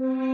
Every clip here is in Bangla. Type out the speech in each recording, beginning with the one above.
Mm-hmm.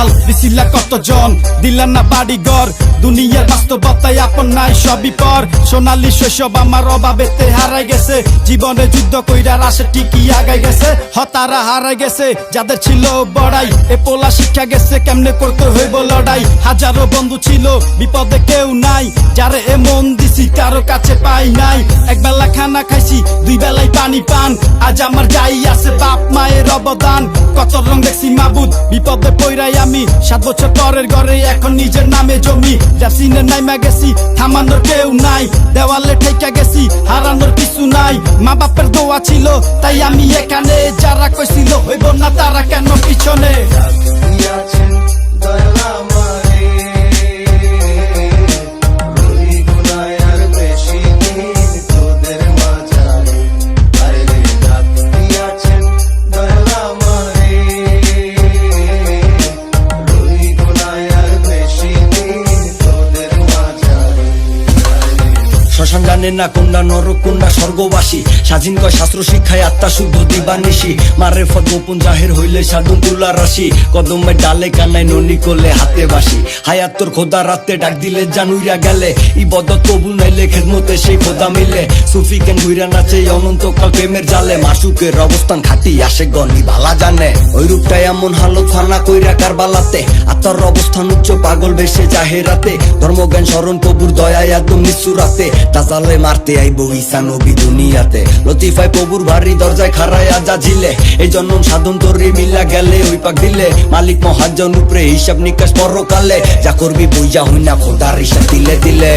দয়াল দিছিলা কতজন? দিলাম না বাড়ি ঘর দুনিয়ার বাস্তবতায় আপন নাই সবই পর। সোনালী শৈশব আমার অভাবেতে হারাই গেছে। জীবনে যুদ্ধ কইরা রাসে ঠিকই আগাই গেছে। হতারা হারাই গেছে, যাদের ছিল বড়াই। এ পোলা শিক্ষা গেছে, কেমনে করতে হইব লড়াই? হাজারো বন্ধু ছিল, বিপদে কেউ নাই। যারে এ মন দিছি, কারও কাছে পাই নাই। এক বেলা খানা খাইছি, দুই বেলায় পানি পান। আজ আমার যাই আছে বাপ মায়ের অবদান। কত রং দেখছি মাবুদ, বিপদে পইরাই আমি সাত বছর পরের ঘরে এখন নিজের নামে জমি। জাসিনে নাইমা গেছি থামানোর কেউ নাই। দেওয়ালে ঠেকা গেছি, হারানোর কিছু নাই। মা বাপের দোয়া ছিল, তাই আমি এখানে। যারা কইছিল হইব না তারা কেন পিছনে? শ্মশান জানে না কোনটা নরক কোনটা স্বর্গবাসী। স্বাধীন কয় শাস্ত্র শিক্ষায় আত্মা শুদ্ধ দিবানিশি। মারে ফত গোপন জাহের হইলে সাধন তুলা রাশি। কদমের ডালে কানায় ননি করলে হাতে বাসি হায়াত তোর খোদা রাতে ডাক দিলে জানুইরা গেলে। ইবদত কবুল নাইলে খেদমতে সেই খোদা মিলে। সুফি কেন ঘুইরা নাচে এই অনন্তকাল প্রেমের জালে। মাসুকের অবস্থান খাটি আসে গনি ভালা জানে। ওই রূপটাই এমন হালত ফানা কইরা কারবালাতে। আত্মার অবস্থান উচ্চ পাগল বেশে জাহেরাতে। ধর্মজ্ঞান স্মরণ প্রভুর দয়ায় একদম নিচুরাতে দাজালে মারতে আইব ঈসা নবী দুনিয়াতে। লতিফায় প্রভুর ভারী দরজায় খারায় আজা ঝিলে এই জন্ম সাধন তরি মিলা গেলে ওই পাক দিলে। মালিক মহাজন উপরে হিসাব নিকাশ পরকালে। যা করবি বইয়া হই না খোদার হিসাব দিলে দিলে।